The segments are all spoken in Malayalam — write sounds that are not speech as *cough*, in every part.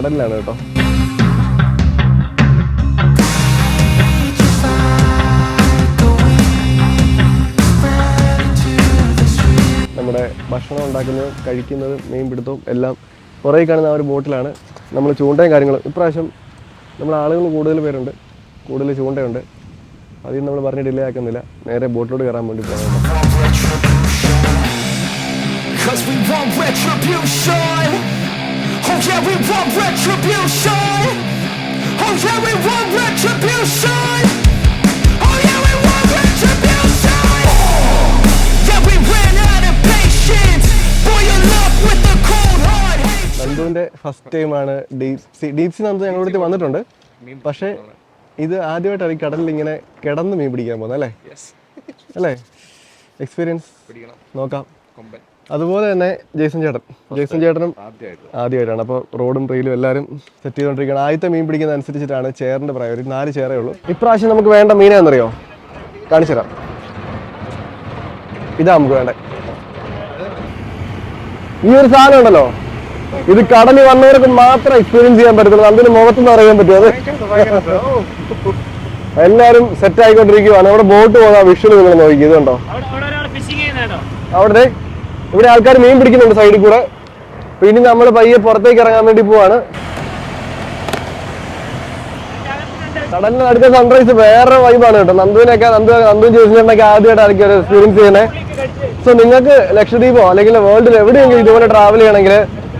കടലിലാണ് കേട്ടോ. നമ്മുടെ ഭക്ഷണം ഉണ്ടാക്കുന്നതും കഴിക്കുന്നതും മീൻ പിടുത്തവും എല്ലാം കുറേ കാണുന്ന ആ ഒരു ബോട്ടിലാണ് നമ്മൾ ചൂണ്ടയും കാര്യങ്ങളും. ഇപ്രാവശ്യം നമ്മൾ ആളുകൾ കൂടുതൽ പേരുണ്ട്. കൂടുതൽ ചൂണ്ടയുണ്ട്. അതിന് നമ്മൾ പറഞ്ഞ് ഡിലേ ആക്കുന്നില്ല. നേരെ ബോട്ടിലോട് കയറാൻ വേണ്ടി പോകുന്നത് Oh yeah, we want retribution. Oh yeah, we want retribution. Oh yeah, we want retribution. Yeah, we ran out of patience. Boil up with the cold hard. First ടൈമാണ് deep sea deep sea Nandu ഞങ്ങളുടെ അടുത്ത് വന്നിട്ടുണ്ട് പക്ഷേ ഇത് ആദ്യമായിട്ടാണ് ഈ കടലിൽ ഇങ്ങനെ കിടന്ന് മീൻ പിടിക്കാൻ പോകുന്നത് അല്ലേ അല്ലേ എക്സ്പീരിയൻസ് നോക്കാം അതുപോലെ തന്നെ ജെയ്സൺ ചേട്ടൻ. ജെയ്സൺ ചേട്ടനും ആദ്യമായിട്ടാണ്. അപ്പോൾ റോഡും റെയിലും എല്ലാവരും സെറ്റ് ചെയ്തുകൊണ്ടിരിക്കുകയാണ്. ആദ്യത്തെ മീൻ പിടിക്കുന്ന അനുസരിച്ചിട്ടാണ് ചേറിന്റെ പ്രായം. ഒരു നാല് ചേറേ ഉള്ളൂ. ഇപ്രാവശ്യം നമുക്ക് വേണ്ട മീനാണെന്നറിയോ കാണിച്ചു തരാം. ഇതാ നമുക്ക് വേണ്ടത്. ഈ ഒരു സാധനം ഉണ്ടല്ലോ? ഇത് കടലിൽ വന്നവർക്ക് മാത്രം എക്സ്പീരിയൻസ് ചെയ്യാൻ പറ്റത്തുള്ളൂ. അതിന് മുഖത്തുനിന്ന് അറിയാൻ പറ്റും അത്? എല്ലാരും സെറ്റ് ആയിക്കൊണ്ടിരിക്കുവാണ്. അവിടെ ബോട്ട് പോകാൻ വിഷ്വൽ നിങ്ങൾ നോക്കി ഇതുണ്ടോ? കണ്ടോ അവിടെ ഇവിടെ ആൾക്കാർ മീൻ പിടിക്കുന്നുണ്ട് സൈഡിൽ കൂടെ. ഇനി നമ്മൾ പയ്യെ പുറത്തേക്ക് ഇറങ്ങാൻ വേണ്ടി പോവാണ്. കടലിന് അടുത്ത സൺറൈസ് വേറെ വൈബാണ് കേട്ടോ. നന്ദുവിനൊക്കെ നന്ദു നന്ദുവും ജോസിനൊക്കെ ആദ്യമായിട്ടായിരിക്കും ഒരു എക്സ്പീരിയൻസ് ചെയ്യണേ സോ നിങ്ങൾക്ക് ലക്ഷദ്വീപോ അല്ലെങ്കിൽ വേൾഡിൽ എവിടെയെങ്കിലും ഇതുപോലെ ട്രാവൽ ചെയ്യണമെങ്കിൽ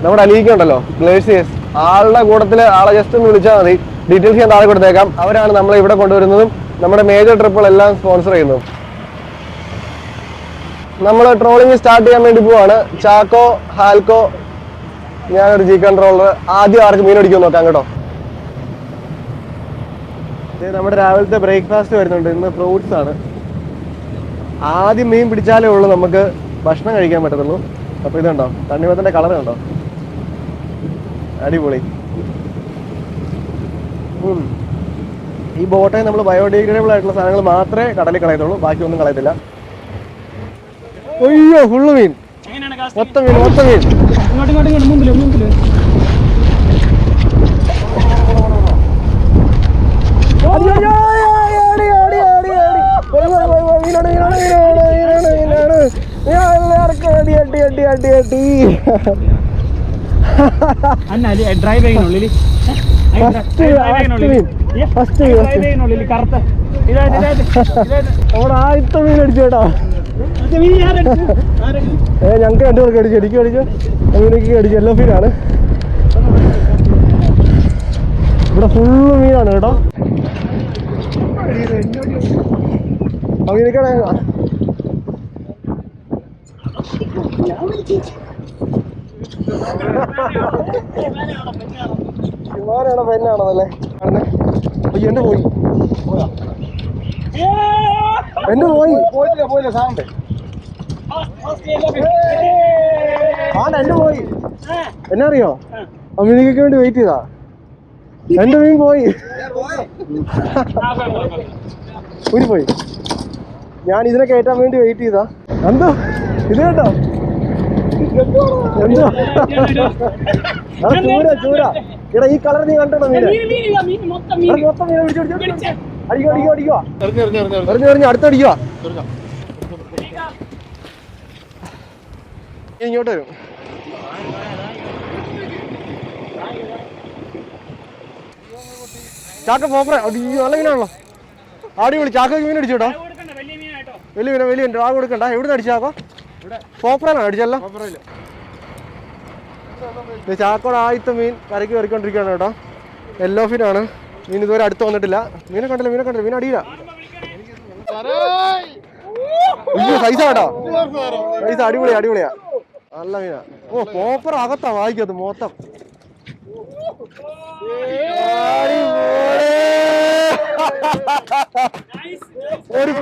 നമ്മുടെ അലിയിക്കുണ്ടല്ലോ ഗ്ലേഷ്യസ് ആളുടെ കൂട്ടത്തിൽ ആളെ ജസ്റ്റ് ഒന്ന് വിളിച്ചാൽ മതി. ഡീറ്റെയിൽസ് ഞാൻ താഴെ കൊടുത്തേക്കാം. അവരാണ് നമ്മളെ ഇവിടെ കൊണ്ടുവരുന്നതും നമ്മുടെ മേജർ ട്രിപ്പുകളെല്ലാം സ്പോൺസർ ചെയ്യുന്നതും. നമ്മൾ ട്രോളിങ് സ്റ്റാർട്ട് ചെയ്യാൻ വേണ്ടി പോവാണ്. ചാക്കോ ഹാൽക്കോ ഞാനൊരു ജി കൺട്രോളർ ആദ്യം ആർക്ക് മീൻ അടിക്കുമെന്ന് നോക്കാം കേട്ടോ. നമ്മുടെ രാവിലത്തെ ബ്രേക്ക്ഫാസ്റ്റ് വരുന്നുണ്ട്. ഇന്ന് ഫ്രൂട്ട്സ് ആണ്. ആദ്യം മീൻ പിടിച്ചാലേ ഉള്ളൂ നമുക്ക് ഭക്ഷണം കഴിക്കാൻ പറ്റത്തുള്ളൂ. അപ്പോൾ ഇതുണ്ടോ? തണ്ണിമത്തന്റെ കളർ കണ്ടോ അടിപൊളി. ഈ ബോട്ടെ നമ്മൾ ബയോഡിഗ്രേഡബിൾ ആയിട്ടുള്ള സാധനങ്ങൾ മാത്രമേ കടലിൽ കളയത്തുള്ളൂ. ബാക്കി ഒന്നും കളയത്തില്ല. അയ്യോ ഫുള്ള് മീൻ. മൊത്ത മീൻ മൊത്ത മീൻ. ഇങ്ങോട്ട് ഇങ്ങോട്ട് ഇങ്ങോട്ട് മുമ്പിൽ മുമ്പിൽ. അയ്യോ, അയ്യോ, അയ്യോ, അടി, അടി, അടി, അടി. പോയി, പോയി, പോയി, പോയി, മീനാണ്, മീനാണ്, മീനാണ്, മീനാണ്, മീനാണ്. ഞാൻ എല്ലാവർക്കും അടി, അടി, അടി, അടി, അടി. ഡ്രൈവ് ചെയ്യുന്നുള്ളിൽ First, first മീൻ. First, drive first. ചെയ്യുന്നുള്ളിൽ കറുത്ത. നമ്മുടെ ആദ്യത്തെ മീൻ അടിച്ചു ഏ ഞങ്ങൾക്ക് രണ്ടുപേർക്ക് അടിച്ചു എനിക്ക് അടിച്ചു അങ്ങനെയൊക്കെ അടിച്ചു എല്ലാ ഫീലാണ് ഇവിടെ ഫുള്ള് മീനാണ് കേട്ടോ. അങ്ങനെയൊക്കെ വിമാനാണോ പെണ്ണാണോ അല്ലേ? അയ്യോ എന്റെ പോയി? *laughs* എന്റെ പോയി. പോയില്ല പോയില്ല സാറിന്റെ ആണ് എന്റെ പോയി. എന്നറിയോ അമീനിക്ക് വേണ്ടി വെയിറ്റ് ചെയ്താ. എന്റെ മീൻ പോയി. ഊരി പോയി. ഞാൻ ഇതിനെ കയറ്റാൻ വേണ്ടി വെയിറ്റ് ചെയ്താ. എന്തോ? ഇത് കേട്ടോ എന്തോ? ചൂര ചൂര എടാ ഈ കളർ നീ കണ്ടോ മീനെ? മീൻ, മീൻ മീൻ. മൊത്തം മീൻ. പിടിച്ച്. അടിക്കോ അടിക്കോ അടിക്കോ. എറിഞ്ഞു എറിഞ്ഞു അടുത്തടിക്കോ. ഇങ്ങോട്ട് വരും. ചാക്ക പോപ്പറ. അടിയോ നല്ല മീനാണല്ലോ. അടിപൊളി ചാക്ക മീൻ അടിച്ചു കേട്ടോ. കൊടുക്കണ്ട, വലിയ മീനോ വലിയ മീൻ. ആ കൊടുക്കണ്ട. എവിടെ അടിച്ചാക്കോ പോപ്പറാണോ അടിച്ചല്ലോ ചാക്കോടെ ആദ്യത്തെ മീൻ കരയ്ക്ക് കയറിക്കൊണ്ടിരിക്കുകയാണ് കേട്ടോ. യെല്ലോ ഫിനാണ് മീൻ ഇതുവരെ അടുത്ത് വന്നിട്ടില്ല. മീനെ കണ്ടില്ല മീനെ കണ്ടില്ല. മീൻ അടിയില്ല. അയ്യോ സൈസാ കേട്ടോ. സൈസ് അടിപൊളിയാ അടിപൊളിയാ. നല്ല മീനാ. ഓ പോപ്പർ അകത്താ വായിക്കത് മൊത്തം. ഒരു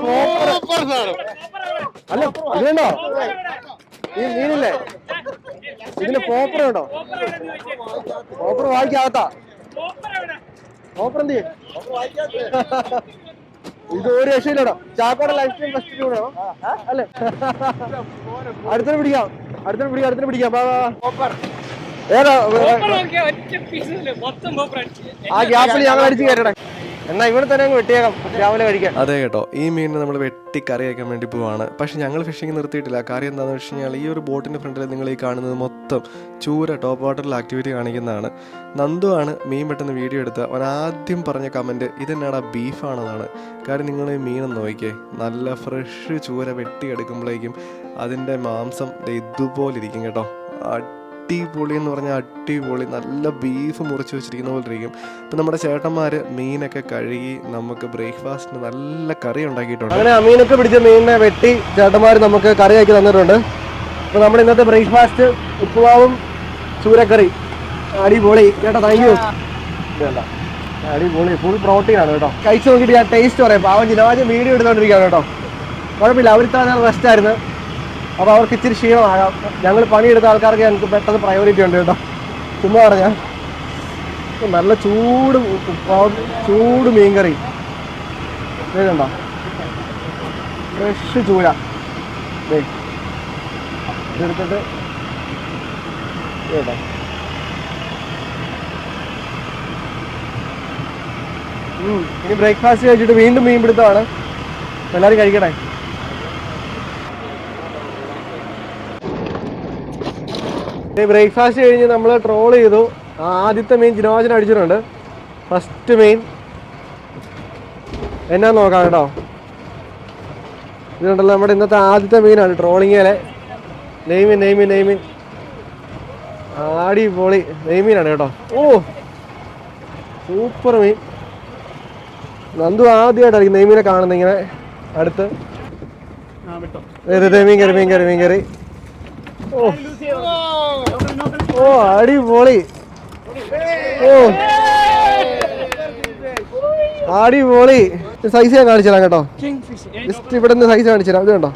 അല്ല ഇതുണ്ടോ ഈ മീനില്ലേ? ഇതിന് പോപ്പറുണ്ടോ പോപ്പർ വായിക്കകത്താ ഓഫർ എന്ത് ഇത് ഒരു രക്ഷയില്ലടോ ചാക്കോടെ ലൈഫ് ടൈം ഫസ്റ്റ് ചൂടാണോ അല്ലേ? അടുത്തത് പിടിക്കാം. അടുത്തത് പിടിക്കാം അടുത്തത് പിടിക്കാം. ഏതാ ആ ഗ്യാപ്പിൽ ഞങ്ങൾ അടിച്ച് കയറ്റണം. എന്നാ ഇവിടെ തന്നെ അങ്ങ് വെട്ടിയേക്കാം. രാവിലെ കഴിക്കാം അതെ കേട്ടോ. ഈ മീനിനെ നമ്മൾ വെട്ടി കറി വയ്ക്കാൻ വേണ്ടി പോവാണ്. പക്ഷെ ഞങ്ങൾ ഫിഷിംഗ് നിർത്തിയിട്ടില്ല. കാര്യം എന്താണെന്ന് വെച്ച് കഴിഞ്ഞാൽ ഈ ഒരു ബോട്ടിന്റെ ഫ്രണ്ടിൽ നിങ്ങൾ ഈ കാണുന്നത് മൊത്തം ചൂര ടോപ്പ് വാട്ടറിൽ ആക്ടിവിറ്റി കാണിക്കുന്നതാണ്. നന്ദു ആണ് മീൻ പെട്ടെന്ന് വീഡിയോ എടുത്ത് അവൻ ആദ്യം പറഞ്ഞ കമന്റ് ഇതെന്നാടാ ബീഫാണെന്നാണ് കാര്യം നിങ്ങൾ ഈ മീനൊന്ന് നോക്കിയേ നല്ല ഫ്രഷ് ചൂര വെട്ടിയെടുക്കുമ്പോഴേക്കും അതിന്റെ മാംസം ഇതുപോലെ ഇരിക്കും കേട്ടോ. അടിപൊളി എന്ന് പറഞ്ഞാൽ അടിപൊളി. നല്ല ബീഫ് മുറിച്ച് വെച്ചിരിക്കുന്ന പോലെ ഇരിക്കും. ഇപ്പം നമ്മുടെ ചേട്ടന്മാർ മീനൊക്കെ കഴുകി നമുക്ക് ബ്രേക്ക്ഫാസ്റ്റിന് നല്ല കറി ഉണ്ടാക്കിയിട്ടുണ്ട്. അങ്ങനെ മീനൊക്കെ പിടിച്ച മീനിനെ വെട്ടി ചേട്ടന്മാർ നമുക്ക് കറിയാക്കി തന്നിട്ടുണ്ട്. അപ്പോൾ നമ്മുടെ ഇന്നത്തെ ബ്രേക്ക്ഫാസ്റ്റ് ഉപ്പുമാവും ചൂരക്കറി. അടിപൊളി. ചേട്ടാ താങ്ക് യു അടിപൊളി. ഫുൾ പ്രോട്ടീൻ ആണ് കേട്ടോ. കഴിച്ചു നോക്കിയിട്ട് ഞാൻ ടേസ്റ്റ് പറയാം. പാവം ജിനാജ് വീഡിയോ എടുത്തോണ്ടിരിക്കുകയാണ് കേട്ടോ. കുഴപ്പമില്ല. നേരം റെസ്റ്റ് ആയിരുന്നു. അപ്പോൾ അവർക്ക് ഇച്ചിരി ക്ഷീണമാകാം ഞങ്ങൾ പണിയെടുത്ത ആൾക്കാർക്ക് ഞങ്ങൾക്ക് പെട്ടെന്ന് പ്രയോറിറ്റി ഉണ്ട് കേട്ടോ. ചുമ്മാ പറഞ്ഞാൽ നല്ല ചൂട് ചൂട് മീൻകറി. ഇതുണ്ടോ? ഫ്രഷ് ദേ. ഇതെടുത്തിട്ട് കേട്ടോ ഇനി ബ്രേക്ക്ഫാസ്റ്റ് കഴിച്ചിട്ട് വീണ്ടും മീൻ പിടുത്തമാണ് എല്ലാവരും കഴിക്കട്ടെ? ബ്രേക്ക്ഫാസ്റ്റ് കഴിഞ്ഞ് നമ്മൾ ട്രോൾ ചെയ്തു. ആദ്യത്തെ മെയിൻ ജിനോജന അടിച്ചിട്ടുണ്ട്. ഫസ്റ്റ് മെയിൻ എന്നാ നോക്കാം കേട്ടോ. ഇതുണ്ടല്ലോ നമ്മുടെ ഇന്നത്തെ ആദ്യത്തെ മീനാണ് ട്രോളിങ്ങിലെ നെയ്മീൻ നെയ്മീൻ നെയ്മീൻ ആടി പൊളി നെയ്മീനാണ് കേട്ടോ. ഓ സൂപ്പർ മീൻ നന്ദു ആദ്യമായിട്ടായിരിക്കും നെയ്മീനെ കാണുന്നത് ഇങ്ങനെ അടുത്ത്. മീൻ കറി മീൻ കറി മീൻ കറി ഓ. ഓ അടിപൊളി. ഓ. അടിപൊളി. സൈസ് ഞാൻ കാണിച്ചു കേട്ടോ. ജസ്റ്റ് ഇവിടെ നിന്ന് സൈസ് കാണിച്ചു ഇത് കണ്ടോ?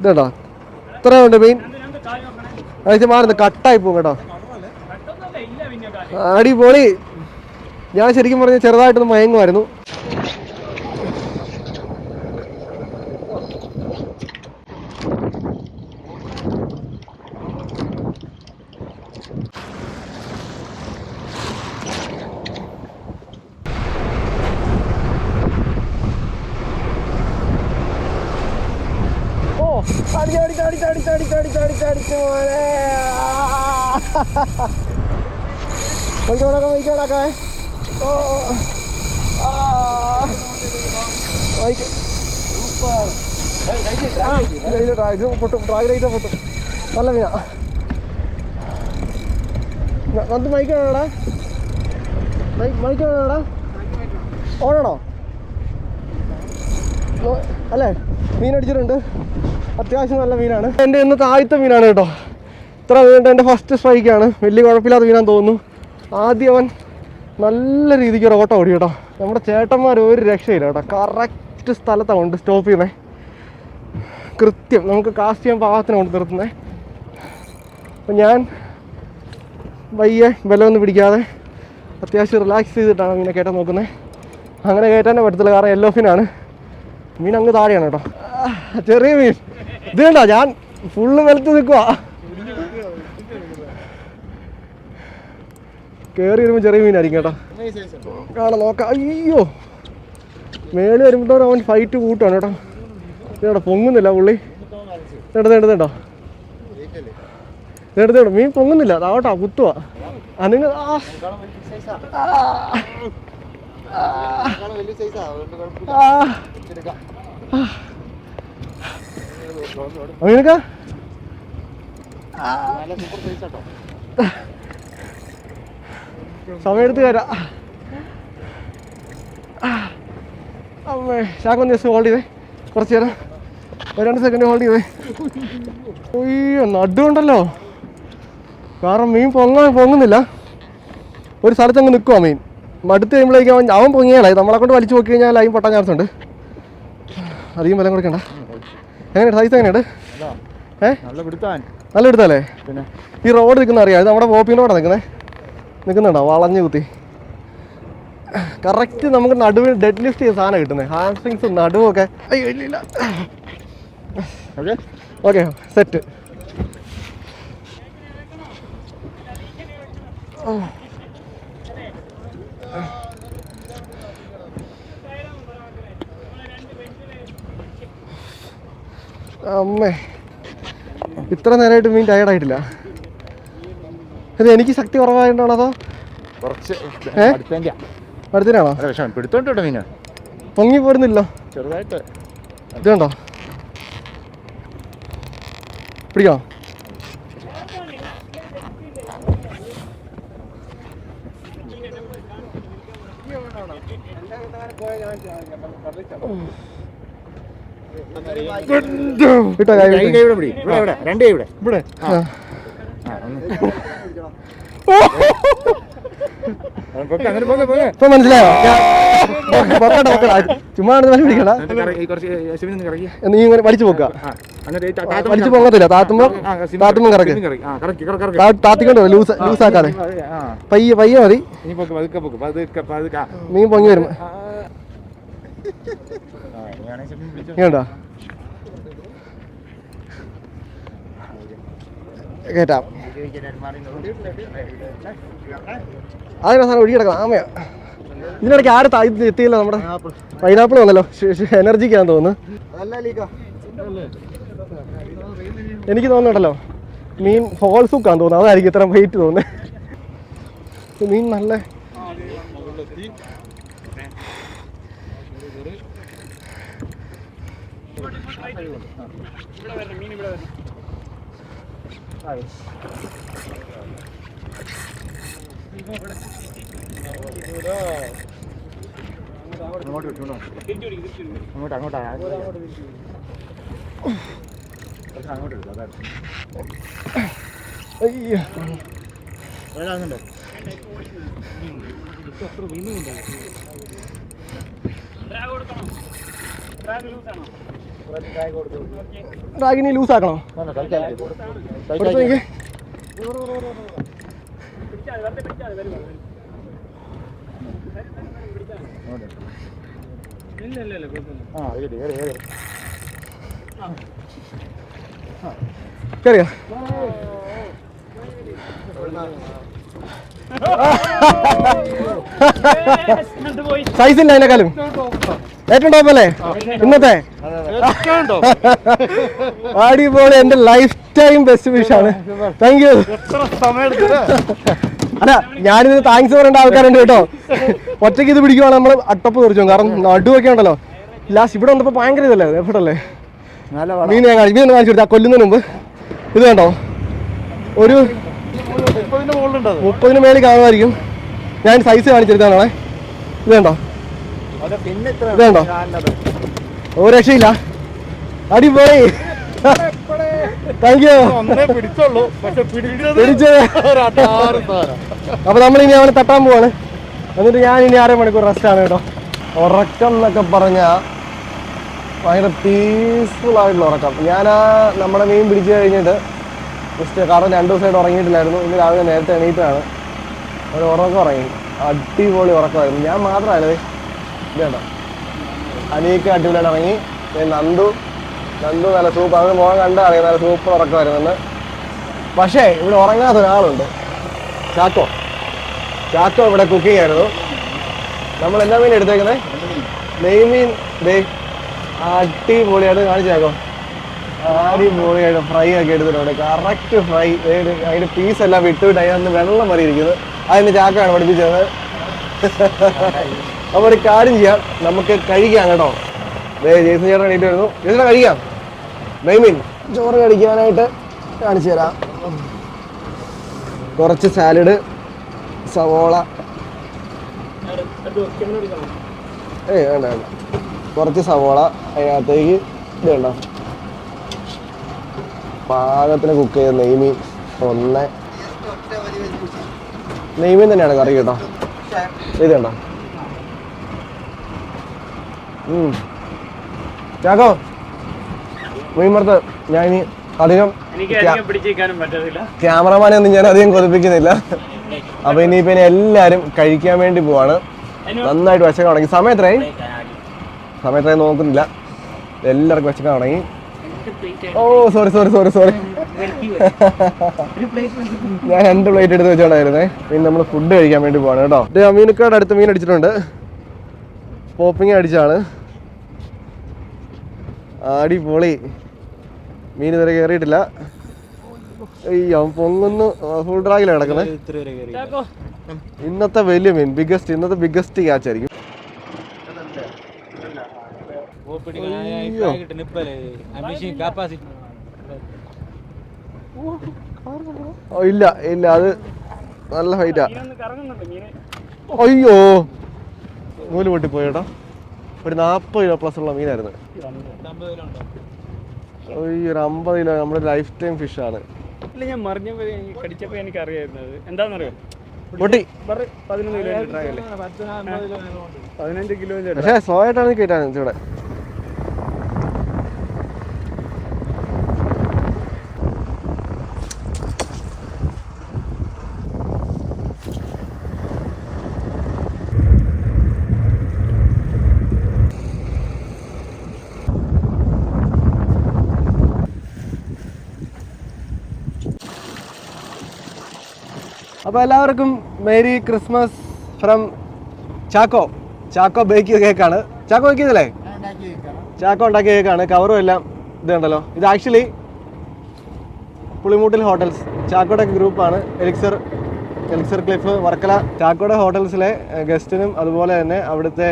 ഇത് കണ്ടോ? ഇത്ര ഉണ്ട് മെയിൻ സൈസ് മാറുന്നു. കട്ടായി പോകും കേട്ടോ. അടിപൊളി. ഞാൻ ശരിക്കും പറഞ്ഞ ചെറുതായിട്ടൊന്ന് മയങ്ങുമായിരുന്നു. ഡ്രാഗ് പൊട്ടും നല്ല മീനാ നന്ദി മൈക്ക് മൈക്കാണോടാ ഓണാണോ നോ- അല്ലേ മീൻ അടിച്ചിട്ടുണ്ട് അത്യാവശ്യം നല്ല മീനാണ് എന്റെ ഇന്നത്തെ ആദ്യത്തെ മീനാണ് കേട്ടോ ഇത്ര വീണ്ടും എന്റെ ഫസ്റ്റ് സ്ട്രൈക്കാണ് വലിയ കുഴപ്പമില്ലാത്ത മീനാന്ന് തോന്നുന്നു ആദ്യം അവൻ നല്ല രീതിക്ക് ഒരു ഓട്ടം ഓടി കേട്ടോ നമ്മുടെ ചേട്ടന്മാർ ഒരു രക്ഷയില്ല കേട്ടോ കറക്റ്റ് സ്ഥലത്താണ് കൊണ്ട് സ്റ്റോപ്പ് ചെയ്യുന്നത് കൃത്യം നമുക്ക് കാസ്റ്റ് ചെയ്യാൻ പാകത്തിന് കൊണ്ട് നിർത്തുന്നത് അപ്പം ഞാൻ വയ്യെ ബലമൊന്നും പിടിക്കാതെ അത്യാവശ്യം റിലാക്സ് ചെയ്തിട്ടാണ് മീനെ കയറ്റാൻ നോക്കുന്നത് അങ്ങനെ കയറ്റാനേ പറ്റത്തില്ല കാരണം യെല്ലോ ഫിനാണ് മീൻ അങ്ങ് താഴെയാണ് കേട്ടോ. ചെറിയ മീൻ. ഇത് കണ്ടോ? ഞാൻ ഫുള്ള് വലത്ത് നിൽക്കുക കയറി വരുമ്പോൾ ചെറിയ മീനായിരിക്കും കേട്ടോ. കാണാം നോക്കാം. അയ്യോ. മേളിൽ വരുമ്പോൾ അവൻ ഫൈറ്റ് കൂട്ടാണ് കേട്ടോ. ഇതേടാ പൊങ്ങുന്നില്ല പുള്ളി? എടുത്ത് എടുത്തേട്ടോ എടുത്തേട്ടോ മീൻ പൊങ്ങുന്നില്ല. അതാവട്ടോ കുത്തുവാ. ആ നിങ്ങൾ ആ. സമയം എടുത്ത് തരാം അമ്മേ ജസ്റ്റ് ഹോൾഡ് ചെയ്തേ. കുറച്ച് നേരം. ഒരു രണ്ട് സെക്കൻഡ് ഹോൾഡ് ചെയ്തേ. അയ്യോ നടുണ്ടല്ലോ കാരണം മീൻ പൊങ്ങാൻ പൊങ്ങുന്നില്ല. ഒരു സ്ഥലത്ത് അങ്ങ് നിൽക്കുവാ മീൻ. മടുത്ത് കഴിയുമ്പോഴേക്കും അവൻ അവൻ പൊങ്ങിയാലായി നമ്മളെ കൊണ്ട് വലിച്ചു നോക്കി കഴിഞ്ഞാൽ ലൈൻ പൊട്ടാൻ ചാൻസ് ഉണ്ട്. അധികം ബലം കൊടുക്കണ്ട. എങ്ങനെയുണ്ട്? സൈസ് എങ്ങനെയുണ്ട്? ഏ? നല്ല എടുത്താലേ ഈ റോഡ് നിൽക്കുന്ന അറിയാം. ഇത് നമ്മുടെ പോപ്പിന്റെ കൂടെ നിൽക്കുന്നത് നിൽക്കുന്നുണ്ടോ? വളഞ്ഞു കുത്തി. കറക്റ്റ് നമുക്ക് നടുവിൽ ഡെഡ് ലിഫ്റ്റ് ചെയ്ത സാധനം കിട്ടുന്നത് ഹാംസ്ട്രിങ്സും നടുവൊക്കെ. അയ്യോ ഇല്ല ഓക്കെ ഓക്കെ സെറ്റ് അമ്മേ. ഇത്ര നേരമായിട്ട് മീൻ ടയർഡ് ആയിട്ടില്ല. ഇത് എനിക്ക് ശക്തി കുറവായതുകൊണ്ടാണോ അതോ? കുറച്ച് ഏ? അല്ല വിഷമം പിടുത്തോണ്ട് മീന പൊങ്ങി പോരുന്നില്ലോ ചെറുതായിട്ട്. ഇത് കണ്ടോ? പിടിക്കണോ? കിട്ടോ കൈ കൈ കൈ ഇവിടെ പിടി. ഇവിടെ ഇവിടെ. രണ്ട് കൈ ഇവിടെ. ഇവിടെ. ആ, ഒന്ന്. ആ, പൊക്ക്, അങ്ങനെ പോകെ പോകെ ഇപ്പൊ മനസ്സിലായോ? പൊക്കട്ടെ. ചുമ്മാ നീ ഇങ്ങനെ വലിച്ചു പോക്ക വലിച്ചു താത്തുമ്പോ താത്തുമ്പോ കറക്കി, താത്തിക്കൊണ്ട്? ലൂസ് ലൂസ് ആക്കാതെ പയ്യെ പയ്യെ മതി. മീൻ പൊങ്ങി വരും. കേട്ടാം അതിനാ സാധനം ഒഴുകി കിടക്കണം ആമയാ. ഇതിനിടയ്ക്ക് ആര് താഴ്ത്തി ഇത് എത്തിയില്ല നമ്മുടെ പൈനാപ്പിൾ വന്നല്ലോ. എനർജിക്കാന്ന് തോന്നുന്നു. എനിക്ക് തോന്നുന്നുണ്ടല്ലോ മീൻ ഫോൾസ് സൂക്കാന്ന് തോന്നുന്നു. അതായിരിക്കും ഇത്ര വെയിറ്റ് തോന്നുന്നത് മീൻ നല്ല അങ്ങോട്ട് വിട്ടു, ഇങ്ങോട്ട്. അങ്ങോട്ട് അങ്ങോട്ടാ അങ്ങോട്ട് എടുക്കാം അതാണ് അയ്യോ വേലാകുന്നുണ്ടോ റാഗിനി ലൂസ് ആക്കണം കൊടുത്തു എനിക്ക് ആ ഏറി ഏറി ഏറി കയറിയോ സൈസ് ഇല്ല അതിനെക്കാളും. ഏറ്റവും ടോപ്പല്ലേ ഇന്നത്തെ? അടിപൊളി എന്റെ ലൈഫ് ടൈം ബെസ്റ്റ് ഫിഷ് ആണ് താങ്ക് യു അല്ല ഞാനിത് താങ്ക്സ് പറയേണ്ട ആൾക്കാരുണ്ട് കേട്ടോ. ഒറ്റയ്ക്ക് ഇത് പിടിക്കുവാണ് നമ്മൾ അട്ടപ്പ് തെറിച്ചു കാരണം നടുവൊക്കെ ഉണ്ടല്ലോ. ലാസ്റ്റ് ഇവിടെ വന്നപ്പോൾ ഭയങ്കര ഇതല്ലേ എഫർട്ടല്ലേ മീൻ ഞാൻ കാണിച്ചു മീൻ ഒന്ന് കാണിച്ചു കൊടുത്താ കൊല്ലുന്നതിന് മുമ്പ്. ഇത് കണ്ടോ? ഒരു മുപ്പതിന് മേളിൽ കാണുമായിരിക്കും. ഞാൻ സൈസ് കാണിച്ചെടുത്താണേ ഇത് കണ്ടോ? ഇത് കണ്ടോ? ഒരു രക്ഷയില്ല. അടിപൊളി. താങ്ക് യു ഒന്നേ പിടിച്ചുള്ളൂ പക്ഷെ പിടിച്ചത് അപ്പൊ നമ്മൾ ഇനി അവനെ തട്ടാൻ പോവാണ്. എന്നിട്ട് ഞാൻ ഇനി അര മണിക്കൂർ റെസ്റ്റ് ആണ് കേട്ടോ. ഉറക്കം എന്നൊക്കെ പറഞ്ഞ ഭയങ്കര പീസ്ഫുൾ ആയിട്ടുള്ള ഉറക്കം. ഞാൻ ആ നമ്മുടെ മീൻ പിടിച്ചു കഴിഞ്ഞിട്ട് ജസ്റ്റ് കാരണം രണ്ടു ദിവസമായിട്ട് ഉറങ്ങിയിട്ടില്ലായിരുന്നു. ഇന്ന് രാവിലെ നേരത്തെ എണീറ്റാണ് ഒരു ഉറക്കം ഉറങ്ങി. അടിപൊളി ഉറക്കമായിരുന്നു. ഞാൻ മാത്രമല്ലേ ഇതേട്ടോ അനിയൊക്കെ അടിപൊളിയായിട്ട് ഇറങ്ങി നന്ദു നന്ദു നല്ല സൂപ്പർ അത് മോഹൻ അറിയാം നല്ല സൂപ്പർ ഉറക്കമായിരുന്നെന്ന്. പക്ഷേ ഇവിടെ ഉറങ്ങാത്ത ഒരാളുണ്ട്. ചാക്കോ. ചാക്കോ ഇവിടെ കുക്കിംഗ് ആയിരുന്നു നമ്മൾ എന്താ മീൻ എടുത്തേക്കുന്നത് നെയ്മീൻ. ദേ അടിപൊളിയായിട്ട് കാണിച്ചു ചാക്കോ അടിപൊളിയായിട്ട് ഫ്രൈ ഒക്കെ എടുത്തിട്ടുണ്ട് കറക്റ്റ് ഫ്രൈ അതിന്റെ പീസ് എല്ലാം വിട്ടുവിട്ട് അതിനകത്ത് വെള്ളം മറിയിരിക്കുന്നത് അതിന് ചാക്കാണ് പഠിപ്പിച്ചത്. *laughs* അപ്പോൾ ഒരു കാര്യം ചെയ്യാം. നമുക്ക് കഴിക്കാം കേട്ടോ. ജേസൺ ചേട്ടൻ എണീറ്റ് വരുന്നു. ജേസനെ കഴിക്കാം. നെയ്മീൻ ചോറ് കഴിക്കാനായിട്ട് കാണിച്ചു തരാം. കുറച്ച് സാലഡ് സവോള. ഏയ് വേണ്ട വേണ്ട. കുറച്ച് സവോള അതിനകത്തേക്ക് ഇത് വേണ്ട പാകത്തിന് കുക്ക് ചെയ്ത നെയ്മീൻ ഒന്ന്. നെയ്മീൻ തന്നെയാണ് കറി കേട്ടോ. ഇത് വേണ്ട. ചാക്കോ മീൻ വറുത്ത് ഞാൻ ഇനി അധികം ക്യാമറമാനെ ഒന്നും ഞാൻ അധികം കൊതിപ്പിക്കുന്നില്ല. അപ്പൊ ഇനിയിപ്പോ ഇനി എല്ലാരും കഴിക്കാൻ വേണ്ടി പോവാണ്. നന്നായിട്ട് വിശക്കാൻ തുടങ്ങി. സമയം സമയത്രേ സമയം എത്രയും നോക്കുന്നില്ല. എല്ലാവർക്കും വിശക്കാൻ തുടങ്ങി. Oh sorry sorry sorry sorry ഞാൻ രണ്ട് പ്ലേറ്റ് എടുത്ത് വെച്ചോണ്ടായിരുന്നേ. പിന്നെ നമ്മൾ ഫുഡ് കഴിക്കാൻ വേണ്ടി പോവാണ് കേട്ടോ. മീനക്കാട് അമീനക്കാട് അടുത്ത് മീൻ അടിച്ചിട്ടുണ്ട്. പോപ്പിങ് അടിച്ചാണ്. അടിപൊളി. മീൻ വരെ കയറിയിട്ടില്ല അയ്യോ പൊങ്ങുന്നു. ഫുൾ ഡ്രാഗിലാണ് കിടക്കുന്നത് ഇന്നത്തെ വലിയ മീൻ ബിഗസ്റ്റ് ഇന്നത്തെ ബിഗസ്റ്റ് ക്യാച്ച് ആയിരിക്കും ഇല്ല ഇല്ല അത് നല്ല ഫൈറ്റാ അയ്യോ. നൂൽ പൊട്ടിപ്പോയി കേട്ടോ. ഒരു നാൽപ്പത് കിലോ പ്ലസ് ഉള്ള മീനായിരുന്നു. അയ്യോ ഒരു അമ്പത് കിലോ നമ്മുടെ ലൈഫ് ടൈം ഫിഷാണ് ഇല്ല ഞാൻ മറിഞ്ഞപ്പോ എനിക്ക് കടിച്ചപ്പോ എനിക്ക് അറിയായിരുന്നത് എന്താണെന്നറിയോ? പൊട്ടി. പറ പതിനൊന്ന് കിലോ പക്ഷേ സ്ലോ ആയിട്ടാണ് കേട്ടാണ് ഇവിടെ അപ്പോൾ എല്ലാവർക്കും merry Christmas from Chacko. Chacko bake കേക്കാണ്. ചാക്കോ ബേക്ക് ചെയ്തല്ലേ ചാക്കോ ഉണ്ടാക്കിയ കേക്കാണ്. കവറും എല്ലാം ഇത് കണ്ടല്ലോ ഇത് ആക്ച്വലി പുളിമൂട്ടിൽ ഹോട്ടൽസ് ചാക്കോയുടെ ഗ്രൂപ്പാണ് എലിക്സർ എലിക്സർ ക്ലിഫ് വർക്കല. ചാക്കോയുടെ ഹോട്ടൽസിലെ ഗസ്റ്റിനും അതുപോലെ തന്നെ അവിടുത്തെ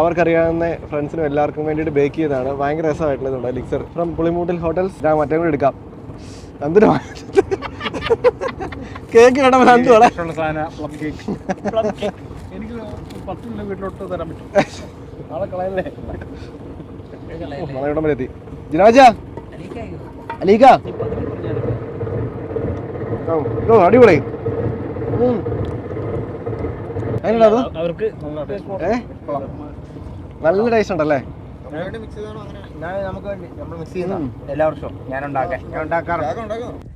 അവർക്കറിയാവുന്ന ഫ്രണ്ട്സിനും എല്ലാവർക്കും വേണ്ടിയിട്ട് ബേക്ക് ചെയ്തതാണ്. ഭയങ്കര രസമായിട്ടുള്ളതുണ്ട് എലിക്സർ ഫ്രം പുളിമൂട്ടിൽ ഹോട്ടൽസ് ഞാൻ മറ്റേ കൂടെ എടുക്കാം. എന്തിനാ? കേക്ക് കേട്ടപ്പോൾ എന്ത് വേണം എനിക്ക് പത്ത് കിലോ വീട്ടിലോട്ട് തരാൻ പറ്റും. നാളെ കളയല്ലേ? നമ്മളിവിടം വരെ എത്തി. ജിനാജ അലീക്ക ആ, ഓ അടിപൊളി. ഉം. എങ്ങനെയുണ്ട് അത്? അവർക്ക് ഏ? നല്ല ടേസ്റ്റ് ഉണ്ടല്ലേ? നമുക്ക് വേണ്ടി നമ്മൾ മിക്സ് ചെയ്യുന്ന എല്ലാ വർഷവും. ഞാൻ ഉണ്ടാക്കാൻ ഞാൻ ഉണ്ടാക്കാറുണ്ട്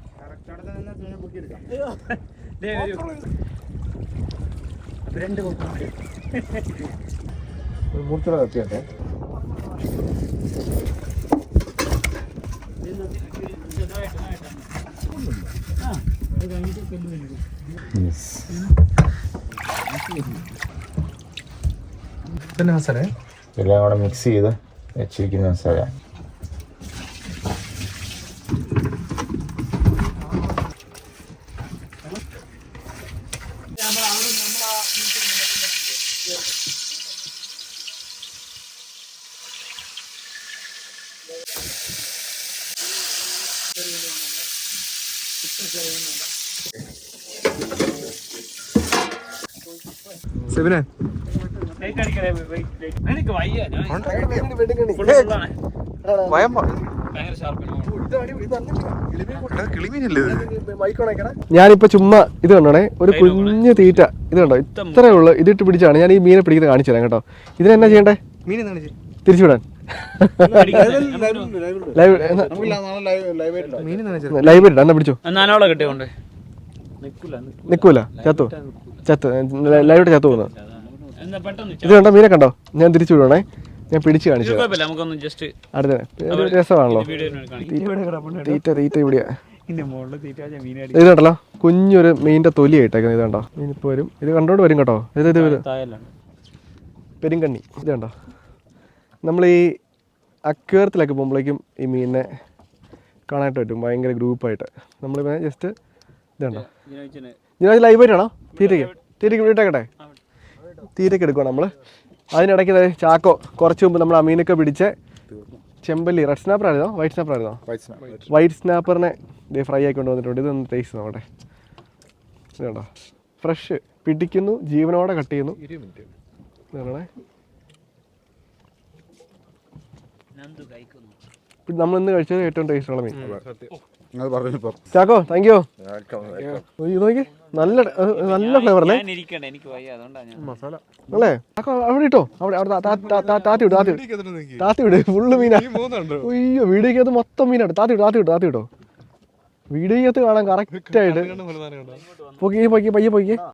മൂർത്തിയുടെ കത്തിയാട്ടെ? പിന്നെ മസാല എല്ലാം കൂടെ മിക്സ് ചെയ്ത് വെച്ചിരിക്കുന്ന മസാല സെബിനെ. എനിക്ക് വയ്യ ഞാൻ ഞാനിപ്പോ ചുമ്മാ ഇത് കണ്ടോണേ ഒരു കുഞ്ഞു തീറ്റ. ഇത് കണ്ടോ ഇത്രേ ഉള്ളു. ഇതിട്ട് പിടിച്ചാണ് ഞാൻ ഈ മീനെ പിടിക്കുന്നത് കാണിച്ചു തരാം കേട്ടോ. ഇതിനെന്നാ ചെയ്യണ്ടേ? തിരിച്ചുവിടാൻ. ലൈവ് ലൈവ് ഇട്ടാ എന്നാ പിടിച്ചോ? നാനോളെ കിട്ടിയോണ്ട് നിക്കൂല ചത്തു. ചത്തു ലൈവിട്ട് ചത്തു പോകുന്നു ഇത് കണ്ടോ മീനെ കണ്ടോ? ഞാൻ തിരിച്ചു വിടുവാണേ ഞാൻ പിടിച്ചു കാണിച്ചു നമുക്കൊന്ന് ജസ്റ്റ് അടുത്ത ഒരു രസമാണല്ലോ. വീഡിയോ കാണിക്കാം. തീറ്റ തീറ്റ ഇവിടെയാ മീൻ ഇത് കണ്ടല്ലോ കുഞ്ഞൊരു മീനിന്റെ തൊലി ആയിട്ടേക്കുന്നത് ഇത് കണ്ടോ? മീനിപ്പോ വരും. ഇത് കണ്ടോണ്ട് വരും കേട്ടോ. ഇത് ഇത് വരും പെരുങ്കണ്ണി. ഇത് കണ്ടോ? നമ്മൾ ഈ അക്വേറത്തിലൊക്കെ പോകുമ്പോഴേക്കും ഈ മീനിനെ കാണാനായിട്ട് പറ്റും ഭയങ്കര ഗ്രൂപ്പായിട്ട്. നമ്മൾ ജസ്റ്റ് ഇതുണ്ടോ? ഞാൻ ലൈവ് ആയിട്ടാണോ? തീറ്റയ്ക്ക് തീറ്റയ്ക്ക് വീട്ടേക്കട്ടെ തീറ്റയ്ക്ക് എടുക്കുക നമ്മൾ അതിനിടയ്ക്ക് ചാക്കോ കുറച്ച് മുമ്പ് നമ്മൾ അമീനൊക്കെ പിടിച്ച് ചെമ്പല്ലി റെഡ് സ്നാപ്പർ ആയിരുന്നോ? വൈറ്റ് സ്നാപ്പർ ആയിരുന്നോ? വൈറ്റ് സ്നാപ്പറിനെ ഇത് ഫ്രൈ ആക്കി കൊണ്ടുവന്നിട്ടുണ്ട് ഇതൊന്ന് ടേസ്റ്റ് നോക്കട്ടെ. ഫ്രഷ് പിടിക്കുന്നു ജീവനോടെ കട്ട് ചെയ്യുന്നു. ഇതാണേ നമ്മൾ ഇന്ന് കഴിച്ചത് ഏറ്റവും ടേസ്റ്റ് ഉള്ള മീൻ. ചാക്കോ താങ്ക് യു നോക്കി നല്ല നല്ല ഫ്ലേവർ അല്ലേ? മസാല എനിക്ക് വയ്യ അതുകൊണ്ടാണ് ഞാൻ അല്ലേ? ചാക്കോ അവിടെ ഇട്ടോ. അവിടെ താത്തി വിട്ടു താത്തി താത്തി വിട് ഫുള്ള് മീനാ. അയ്യോ വീഡിയോക്കകത്ത് മൊത്തം മീനാണ്. താത്തി വിട് താത്തി വിട്ടു താത്തി വിട്ടോ വീഡിയോക്കകത്ത് കാണാൻ കറക്റ്റ് ആയിട്ട്. പൊക്കി പൊക്കി പയ്യെ പൊക്കി